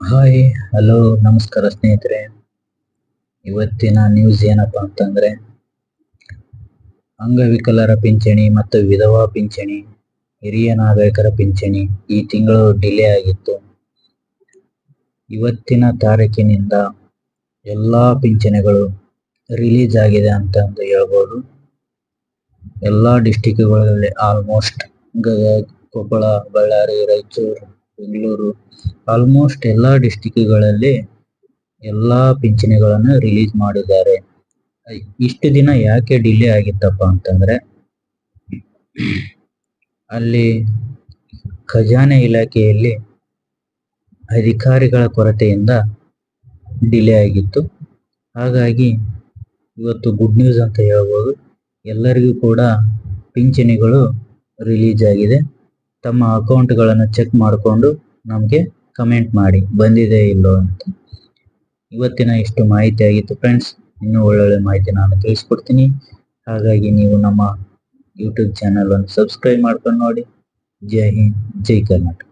Hi hello ನಮಸ್ಕಾರ ಸ್ನೇಹಿತರೆ. ಇವತ್ತಿನ ನ್ಯೂಸ್ ಏನಪ್ಪ ಅಂತಂದ್ರೆ, ಅಂಗವಿಕಲರ ಪಿಂಚಣಿ ಮತ್ತು ವಿಧವಾ ಪಿಂಚಣಿ, ಹಿರಿಯ ನಾಗರಿಕರ ಪಿಂಚಣಿ ಈ ತಿಂಗಳು ಡಿಲೇ ಆಗಿತ್ತು. ಇವತ್ತಿನ ತಾರೀಕಿನಿಂದ ಎಲ್ಲಾ ಪಿಂಚಣಿಗಳು ರಿಲೀಸ್ ಆಗಿದೆ ಅಂತಂದು ಹೇಳ್ಬೋದು. ಎಲ್ಲಾ ಡಿಸ್ಟಿಕ್ಗಳಲ್ಲಿ ಆಲ್ಮೋಸ್ಟ್ ಗದಗ ಕೊಪ್ಪಳ, ಬಳ್ಳಾರಿ, ರಾಯಚೂರು ಬೆಂಗಳೂರು. ಆಲ್ಮೋಸ್ಟ್ ಎಲ್ಲಾ ಡಿಸ್ಟಿಕ್ಗಳಲ್ಲಿ ಎಲ್ಲಾ ಪಿಂಚಣಿಗಳನ್ನು ರಿಲೀಸ್ ಮಾಡಿದ್ದಾರೆ. ಇಷ್ಟು ದಿನ ಯಾಕೆ ಡಿಲೇ ಆಗಿತ್ತಪ್ಪ ಅಂತಂದ್ರೆ, ಅಲ್ಲಿ ಖಜಾನೆ ಇಲಾಖೆಯಲ್ಲಿ ಅಧಿಕಾರಿಗಳ ಕೊರತೆಯಿಂದ ಡಿಲೇ ಆಗಿತ್ತು. ಹಾಗಾಗಿ ಇವತ್ತು ಗುಡ್ ನ್ಯೂಸ್ ಅಂತ ಹೇಳ್ಬೋದು. ಎಲ್ಲರಿಗೂ ಕೂಡ ಪಿಂಚಣಿಗಳು ರಿಲೀಸ್ ಆಗಿದೆ. ತಮ್ಮ ಅಕೌಂಟ್ಗಳನ್ನು ಚೆಕ್ ಮಾಡಿಕೊಂಡು ನಮಗೆ ಕಮೆಂಟ್ ಮಾಡಿ, ಬಂದಿದೆ ಇಲ್ಲೋ ಅಂತ. ಇವತ್ತಿನ ಇಷ್ಟು ಮಾಹಿತಿ ಆಗಿತ್ತು ಫ್ರೆಂಡ್ಸ್. ಇನ್ನೂ ಒಳ್ಳೊಳ್ಳೆ ಮಾಹಿತಿ ನಾನು ತಿಳಿಸ್ಕೊಡ್ತೀನಿ. ಹಾಗಾಗಿ ನೀವು ನಮ್ಮ ಯೂಟ್ಯೂಬ್ ಚಾನಲ್ ಅನ್ನು ಸಬ್ಸ್ಕ್ರೈಬ್ ಮಾಡ್ಕೊಂಡು ನೋಡಿ. ಜೈ ಹಿಂದ್, ಜೈ ಕರ್ನಾಟಕ.